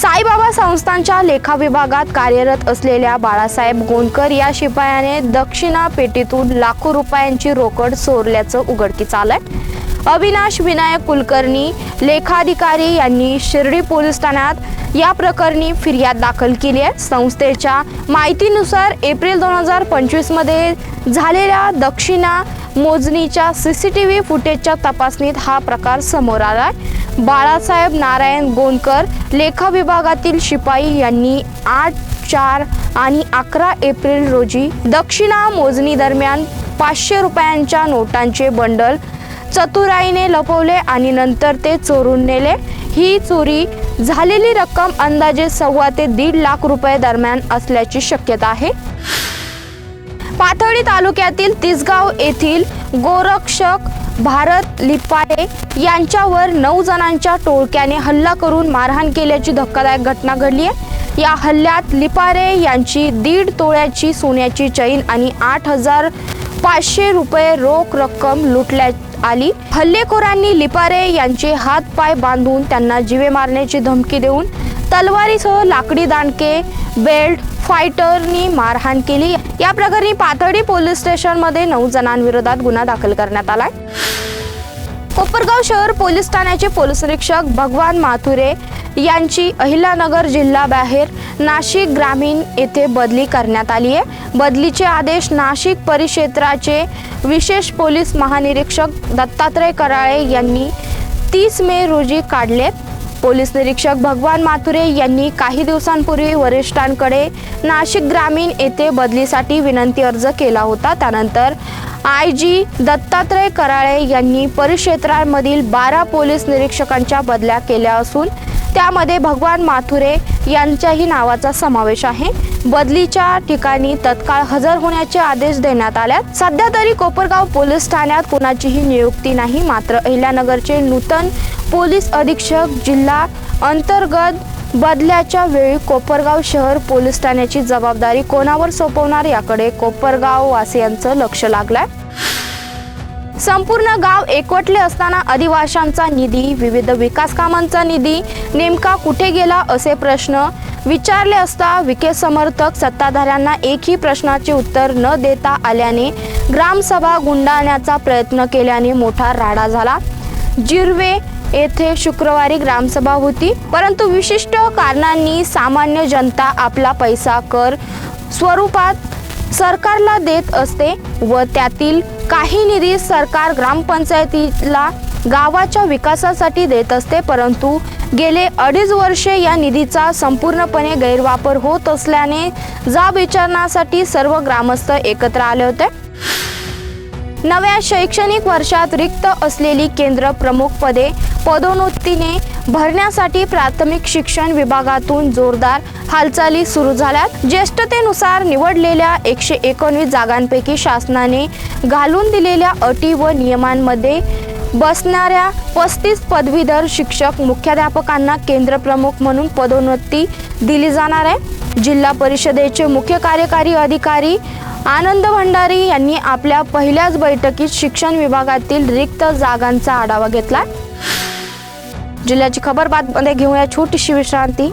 साईबाबा संस्थांच्या लेखा विभागात कार्यरत असलेल्या बाळासाहेब गोंदकर या शिपायाने दक्षिणा पेटीतून लाखो रुपयांची रोकड चोरल्याचं उघडकीस आलंय. अविनाश विनायक कुलकर्णी लेखाधिकारी यांनी शिर्डी पोलीस ठाण्यात या प्रकरणी फिर्याद दाखल केली आहे. संस्थेच्या माहितीनुसार एप्रिल दोन हजार पंचवीसमध्ये झालेल्या दक्षिणा मोजणीच्या सी सी टी व्ही फुटेजच्या तपासणीत हा प्रकार समोर आला आहे बाळासाहेब नारायण गोंदकर लेखा विभागातील शिपाई यांनी आठ चार आणि अकरा एप्रिल रोजी दक्षिणा मोजणी दरम्यान पाचशे रुपयांच्या नोटांचे बंडल चतुराईने लपवले आणि नंतर ते चोरून नेले. ही चोरी झालेली रक्कम अंदाजे सव्वा ते दीड लाख रुपये दरम्यान असल्याची शक्यता आहे. पाथर्डी तालुक्यातील तिसगाव येथील गोरक्षक भारत लिपाळे यांच्यावर नऊ जणांच्या टोळक्याने हल्ला करून मारहाण केल्याची धक्कादायक घटना घडली आहे. या हल्ल्यात लिपारे यांची दीड तोळ्याची सोन्याची चैन आणि आठ हजार पाचशे रुपये रोख रक्कम लुटल्यात आली. हल्लेखोरांनी लिपारे यांचे हात पाय बांधून त्यांना जीवे मारण्याची धमकी देऊन तलवारीसह लाकडी दांडके बेल्ट फायटरनी मारहाण केली. या प्रकरणी पाथर्डी पोलीस स्टेशनमध्ये नऊ जणांविरोधात गुन्हा दाखल करण्यात आलाय. कोपरगाव शहर पोलीस ठाण्याचे पोलीस निरीक्षक भगवान माथुरे यांची अहिलानगर जिल्ह्याबाहेर नाशिक ग्रामीण येथे बदली करण्यात आली आहे. बदलीचे आदेश नाशिक परिक्षेत्राचे विशेष पोलीस महानिरीक्षक दत्तात्रय कराळे यांनी तीस मे रोजी काढलेत. पोलीस निरीक्षक भगवान माथुरे यांनी काही दिवसांपूर्वी वरिष्ठांकडे नाशिक ग्रामीण येथे बदलीसाठी विनंती अर्ज केला होता. त्यानंतर आय जी दत्तात्रय कराळे यांनी परिक्षेत्रामधील बारा पोलीस निरीक्षकांच्या बदल्या केल्या असून त्यामध्ये भगवान माथुरे यांच्याही नावाचा समावेश आहे. बदलीच्या ठिकाणी तत्काळ हजर होण्याचे आदेश देण्यात आल्यात. सध्या तरी कोपरगाव पोलीस ठाण्यात कोणाचीही नियुक्ती नाही मात्र अहिल्यानगरचे नूतन पोलीस अधीक्षक जिल्हा अंतर्गत बदल्याच्या वेळी कोपरगाव शहर पोलीस ठाण्याची जबाबदारी कोणावर सोपवणार याकडे कोपरगाव वासियांचं लक्ष लागलंय. संपूर्ण गाव एकवटले असताना आदिवाशांचा निधी विविध विकास कामांचा निधी नेमका कुठे गेला असे प्रश्न विचारले असता विखे समर्थक सत्ताधाऱ्यांना एकही प्रश्नाचे उत्तर न देता आल्याने ग्रामसभा गुंडाळण्याचा प्रयत्न केल्याने मोठा राडा झाला. जिरवे येथे शुक्रवारी ग्रामसभा होती परंतु विशिष्ट कारणांनी सामान्य जनता आपला पैसा कर स्वरूपात सरकारला देत असते व त्यातील काही निधी सरकार ग्रामपंचायतीला गावाच्या विकासासाठी देत असते परंतु गेले अडीच वर्षे या निधीचा संपूर्णपणे गैरवापर होत असल्याने जाब विचारण्यासाठी सर्व ग्रामस्थ एकत्र आले होते. नव्या शैक्षणिक वर्षात रिक्त असलेली केंद्र प्रमुख पदे पदोन्नतीने भरण्यासाठी प्राथमिक शिक्षण विभागातून जोरदार हालचाली सुरू झाल्यात. ज्येष्ठतेनुसार निवडलेल्या एकशे एकोणवीस जागांपैकी शासनाने घालून दिलेल्या अटी व नियमांमध्ये बसणाऱ्या पस्तीस पदवीधर शिक्षक मुख्याध्यापकांना केंद्रप्रमुख म्हणून पदोन्नती दिली जाणार आहे. जिल्हा परिषदेचे मुख्य कार्यकारी अधिकारी आनंद भंडारी यांनी आपल्या पहिल्याच बैठकीत शिक्षण विभागातील रिक्त जागांचा आढावा घेतला. जिल्ह्याची खबर बातमध्ये घेऊया छोटीशी विश्रांती.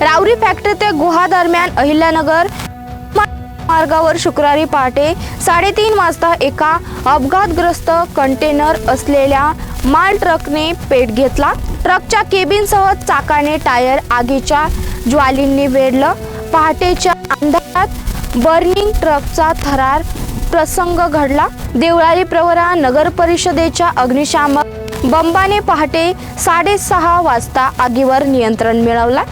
राऊरी फॅक्टरी ते गुहा दरम्यान अहिल्यानगर मार्गावर शुक्रवारी पहाटे साडेतीन वाजता एका अपघातग्रस्त कंटेनर असलेल्या माल ट्रकने पेट घेतला. ट्रकच्या केबिनसह चाकाने टायर आगीच्या ज्वालींनी वेढलं. पहाटेच्या अंधारात बर्निंग ट्रकचा थरार प्रसंग घडला. देवळाली प्रवरा नगर परिषदेच्या अग्निशामक बंबाने पहाटे साडेसहा वाजता आगीवर नियंत्रण मिळवला.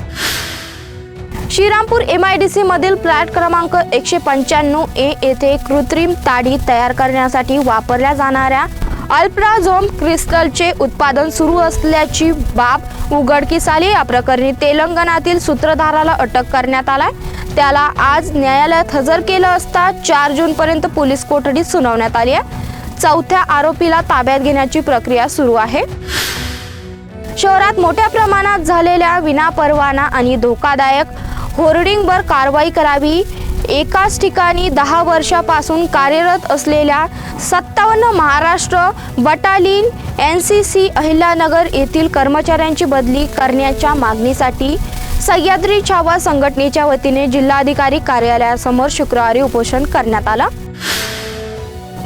श्रीरामपूर एम आय डी सीमधील फ्लॅट क्रमांक एकशे पंच्याण्णव ए येथे कृत्रिम ताडी तयार करण्यासाठी वापरल्या जाणाऱ्या अल्प्राझोम क्रिस्टलचे उत्पादन सुरू असल्याची बाब उघडकीस आली. या प्रकरणी तेलंगणातील सूत्रधाराला अटक करण्यात आलाय. त्याला आज न्यायालयात हजर केलं असता चार जूनपर्यंत पोलीस कोठडीत सुनावण्यात आली आहे. चौथ्या आरोपीला ताब्यात घेण्याची प्रक्रिया सुरू आहे. शहरात मोठ्या प्रमाणात झालेल्या विनापरवाना आणि धोकादायक होर्डिंगवर कारवाई करावी. एकाच ठिकाणी दहा वर्षापासून कार्यरत असलेल्या सत्तावन्न Maharashtra battalion N C C Ahilyanagar येथील कर्मचाऱ्यांची बदली करण्याच्या मागणीसाठी सह्याद्री छावा संघटनेच्या वतीने जिल्हाधिकारी कार्यालयासमोर शुक्रवारी उपोषण करण्यात आलं.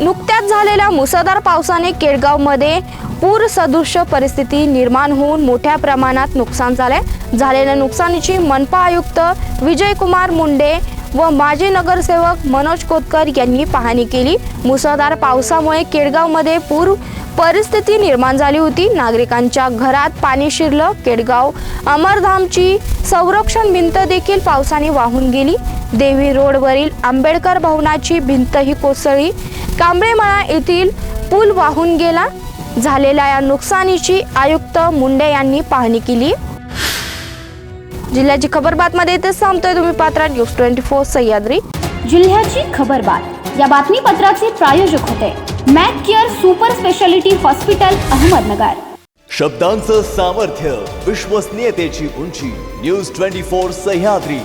नुकत्याच झालेल्या मुसळधार पावसाने केडगावमध्ये पूर सदृश्य परिस्थिती निर्माण होऊन मोठ्या प्रमाणात नुकसान झाले झालेल्या नुकसानीची मनपा आयुक्त विजयकुमार मुंडे व माजी नगरसेवक मनोज कोतकर यांनी पाहणी केली. मुसळधार पावसामुळे केडगावमध्ये पूर परिस्थिती निर्माण झाली होती. नागरिकांच्या घरात पाणी शिरलं. केडगाव अमरधामची संरक्षण भिंत देखील पावसाने वाहून गेली. देवी रोडवरील आंबेडकर भवनाची भिंतही कोसळली. कांबळेमळा येथील पूल वाहून गेला. झालेल्या या नुकसानीची आयुक्त मुंडे यांनी पाहणी केली. जिल्ह्याची खबर बातमध्ये इथेच थांबतोय तुम्ही Patra. News twenty four Sahyadri. जिल्ह्याची खबरबात या बातमीपत्राचे प्रायोजक होते. Mac Care super speciality hospital Ahmednagar. शब्दांचं सामर्थ्य विश्वसनीयतेची उंची. News twenty four Sahyadri.